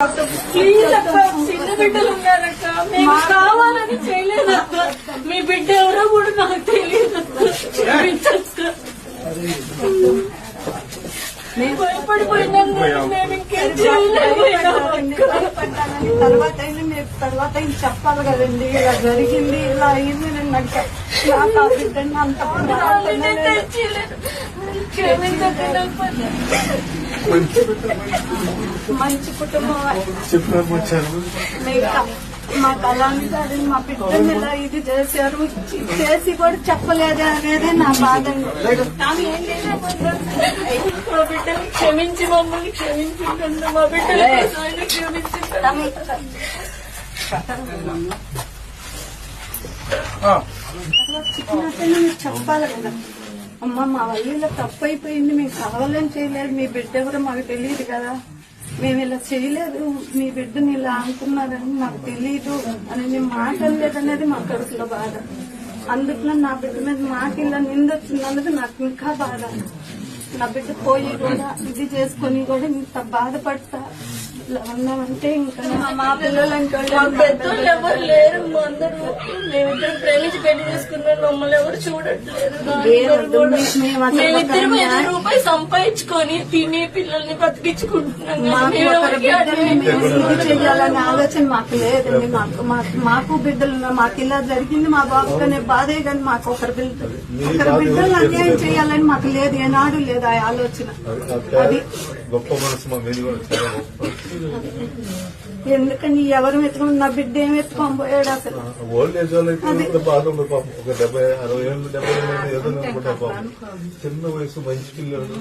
Please అక్క చిన్న బిడ్డలు ఉన్నారక్క మేము కావాలని చేయలేదు అక్క మీ బిడ్డ ఎవరో కూడా నాకు తెలియదు అక్క క్షమించక్క. ఇంకేం చేయలేకపోయినా తర్వాత తర్వాత అయినా చెప్పాలి కదండి ఇలా జరిగింది ఇలా అయింది నేను నాకు నాకు ఆ బిడ్డని అంత. మంచి కుటుంబం. మీకు అలాంటి మా బిడ్డని ఇలా ఇది చేశారు. చేసి కూడా చెప్పలేదు అనేది నా బాధ. మా బిడ్డని క్షమించి మమ్మల్ని క్షమించండి మా చిన్నతను మీరు చెప్పాలి కదా అమ్మ మా వల్ల ఇలా తప్పు అయిపోయింది మేము కావాలని చేయలేదు. మీ బిడ్డ ఎవరో మాకు తెలియదు కదా. మేము ఇలా చేయలేదు. మీ బిడ్డని ఇలా అనుకున్నారని మాకు తెలియదు అని మేము మాట్లాడలేదనేది మా కడుపులో బాధ. అందుకనే నా బిడ్డ మీద మాకు ఇలా నిందొచ్చిందన్నది నాకు ఇంకా బాధ. నా బిడ్డ పోయి కూడా ఇది చేసుకొని కూడా ఇంత బాధపడతా. ఉన్నామంటే ఇంకా మా పిల్లలు అంటే మా పెద్దోళ్ళు ఎవరు లేరు మా అందరూ మేమిద్దరం ప్రేమించి పెళ్ళి చేసుకున్నాం మమ్మల్ని ఎవరు చూడట్లేదు. మేమిద్దరం ఒక ఐదు రూపాయలు సంపాదించుకొని తిని పిల్లల్ని బతికించుకుంటున్నాం చేయాలనే ఆలోచన మాకు లేదండి మాకు మాకు మాకు బిడ్డలు. మాకు ఇలా జరిగింది మా అనే బాధే కానీ మాకు ఒకరి బిడ్డ ఒకరి బిడ్డలు అన్యాయం చేయాలని మాకు లేదు. ఏనాడు లేదు ఆ ఆలోచన. అది గొప్ప మనసు మా మీద కూడా చాలా గొప్ప. ఎందుకని ఎవరు ఎత్తుకుని నా బిడ్డ ఏం ఎత్తుకొని పోయాడు అసలు? ఓల్డ్ ఏజ్ వాళ్ళకి కూడా బాధ ఉంది పాపం. ఒక డెబ్బై అరవై ఏళ్ళు డెబ్బై ఏళ్ళు ఏదో అనుకుంటా పాపం. చిన్న వయసు మంచి పిల్లలు.